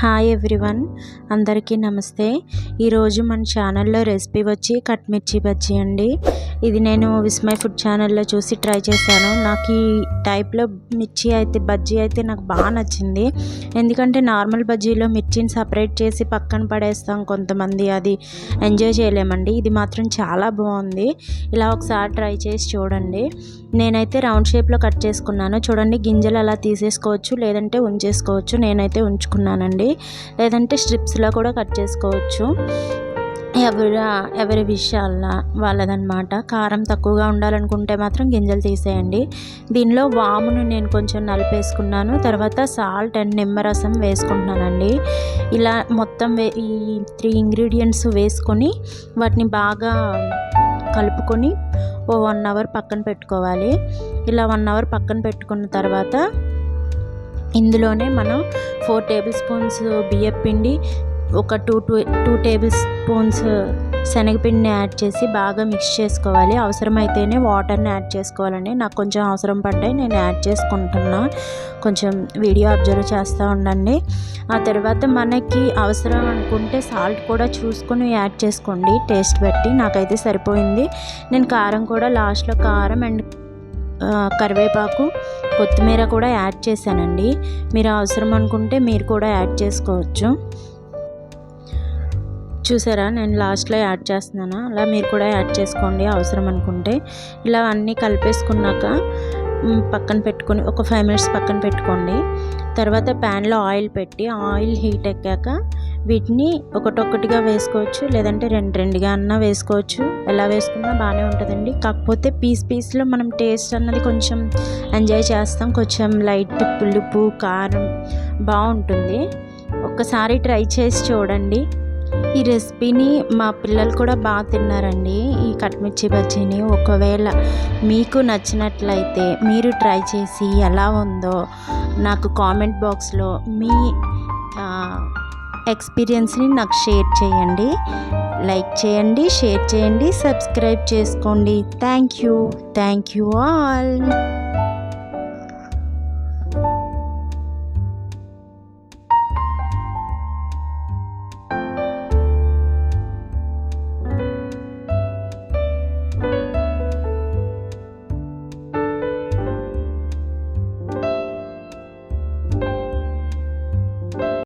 Hi everyone అందరికీ నమస్తే. ఈరోజు మన ఛానల్లో రెసిపీ వచ్చి కట్ మిర్చి బజ్జీ అండి. ఇది నేను విస్మయ్ ఫుడ్ ఛానల్లో చూసి ట్రై చేశాను. నాకు ఈ టైప్లో మిర్చి అయితే బజ్జీ అయితే నాకు బాగా నచ్చింది. ఎందుకంటే నార్మల్ బజ్జీలో మిర్చిని సపరేట్ చేసి పక్కన పడేస్తాం కొంతమంది అది ఎంజాయ్ చేయలేమండి. ఇది మాత్రం చాలా బాగుంది. ఇలా ఒకసారి ట్రై చేసి చూడండి. నేనైతే రౌండ్ షేప్లో కట్ చేసుకున్నాను. చూడండి గింజలు అలా తీసేసుకోవచ్చు లేదంటే ఉంచేసుకోవచ్చు. నేనైతే ఉంచుకున్నానండి. లేదంటే స్ట్రిప్స్లో కూడా కట్ చేసుకోవచ్చు. ఎవరి ఎవరి విషయాల వాళ్ళదనమాట కారం తక్కువగా ఉండాలనుకుంటే మాత్రం గింజలు తీసేయండి. దీనిలో వామును నేను కొంచెం నలిపేసుకున్నాను. తర్వాత సాల్ట్ అండ్ నిమ్మరసం వేసుకుంటున్నానండి. ఇలా మొత్తం ఈ త్రీ ఇంగ్రీడియంట్స్ వేసుకొని వాటిని బాగా కలుపుకొని ఓ వన్ అవర్ పక్కన పెట్టుకోవాలి. ఇలా వన్ అవర్ పక్కన పెట్టుకున్న తర్వాత ఇందులోనే మనం ఫోర్ టేబుల్ స్పూన్స్ బియ్యపిండి ఒక two two two table spoons శనగపిండిని యాడ్ చేసి బాగా మిక్స్ చేసుకోవాలి. అవసరమైతేనే వాటర్ని యాడ్ చేసుకోవాలండి. నాకు కొంచెం అవసరం పడ్డాయి నేను యాడ్ చేసుకుంటున్నా. కొంచెం వీడియో అబ్జర్వ్ చేస్తూ ఉండండి. ఆ తర్వాత మనకి అవసరం అనుకుంటే సాల్ట్ కూడా చూసుకొని యాడ్ చేసుకోండి. టేస్ట్ బట్టి నాకైతే సరిపోయింది. నేను కారం కూడా లాస్ట్లో కారం అండ్ కరివేపాకు కొత్తిమీర కూడా యాడ్ చేశానండి. మీరు అవసరం అనుకుంటే మీరు కూడా యాడ్ చేసుకోవచ్చు. చూసారా నేను లాస్ట్లో యాడ్ చేస్తున్నాను? అలా మీరు కూడా యాడ్ చేసుకోండి అవసరం అనుకుంటే. ఇలా అన్నీ కలిపేసుకున్నాక పక్కన పెట్టుకొని ఒక ఫైవ్ మినిట్స్ పక్కన పెట్టుకోండి. తర్వాత ప్యాన్లో ఆయిల్ పెట్టి ఆయిల్ హీట్ ఎక్కాక వీటిని ఒకటొక్కటిగా వేసుకోవచ్చు లేదంటే రెండు రెండుగా అన్నా వేసుకోవచ్చు. ఎలా వేసుకున్నా బాగానే ఉంటుందండి. కాకపోతే పీస్ పీస్లో మనం టేస్ట్ అన్నది కొంచెం ఎంజాయ్ చేస్తాం. కొంచెం లైట్ పులుపు కారం బాగుంటుంది ఒక్కసారి ట్రై చేసి చూడండి. ఈ రెసిపీని మా పిల్లలు కూడా బాగా తిన్నారండి. ఈ కట్మిర్చి బజ్జీని. ఒకవేళ మీకు నచ్చినట్లయితే మీరు ట్రై చేసి ఎలా ఉందో నాకు కామెంట్ బాక్స్లో మీ ఎక్స్పీరియన్స్ని నాకు షేర్ చేయండి. లైక్ చేయండి షేర్ చేయండి సబ్స్క్రైబ్ చేసుకోండి. Thank you. Thank you all.